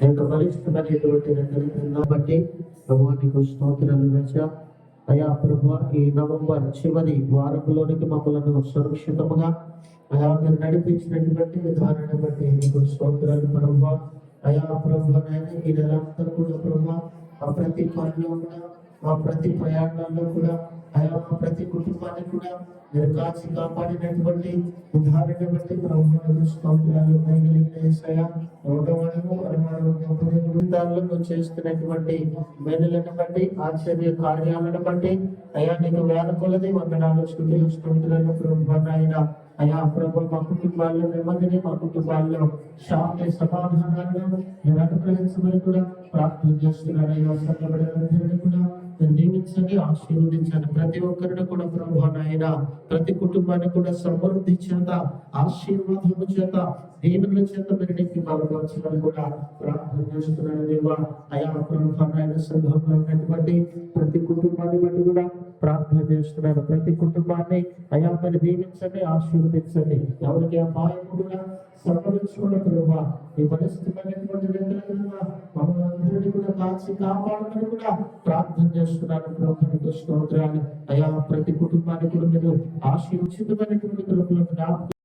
యొక్క బలిష్టమైనటువంటి బట్టి ప్రభు నీకు స్తోత్రాలు రచ అయా ప్రభు ఈ నవంబర్ చివరి వారంలోనికి మమ్మల్ని సురక్షితముగా అయా మీరు నడిపించినటువంటి విధానాన్ని బట్టి నీకు స్తోత్రాలు ప్రభు అయా ప్రభు ఈ నెల అంతా కూడా ప్రభు ప్రతి పనిలో కూడా మా ప్రతి ప్రయాణాల్లో కూడా అయా మా ప్రతి కుటుంబాన్ని కూడా మీరు కాచి కాపాడినటువంటి విధానాన్ని బట్టి ప్రభుత్వ నువ్వు చేస్తున్నటువంటి మేలులను బట్టి ఆశ్చర్య కార్యాలను బట్టి అయా నీకు వేల కొలది వందనాలు స్థుతులు స్తోత్రాలు ప్రభు నాయన అయా ప్రభు మా కుటుంబాల్లో నెమ్మదిని మా కుటుంబాల్లో శాంతి సమాధానాలను మీరు అనుగ్రహించమని కూడా ప్రార్థన చేస్తున్నాను అయ్యా సంఘబడినందరినీ కూడా దీవించండి ఆశీర్వదించండి. ప్రతి ఒక్కరిని కూడా ప్రభు నాయన ప్రతి కుటుంబాన్ని కూడా సమృద్ధి చేత ఆశీర్వాదము చేత దీనుల చేత మీరు నింపి బలపరచమని కూడా ప్రార్థన చేస్తున్నాను దేవా అయా ప్రభు నాయన సంఘంలో ఉన్నటువంటి ప్రతి కుటుంబాన్ని బట్టి కూడా ప్రార్థన చేస్తున్నాను ప్రతి కుటుంబాన్ని అయా మరి దీవించండి ఆశీర్వదించండి. ఎవరికి అపాయం కూడా సంభవించుకున్న ప్రభావ ఈ పరిస్థితిమైనటువంటి వ్యక్తుల మమ్మల్ని అందరినీ కూడా కాచి కాపాడమని కూడా ప్రార్థన చేస్తున్నాను ప్రభుత్వ స్తోత్రాలు. అయా ప్రతి కుటుంబానికి కూడా మీరు ఆశీర్వచితమైనటువంటి కృపలను జ్ఞాపకం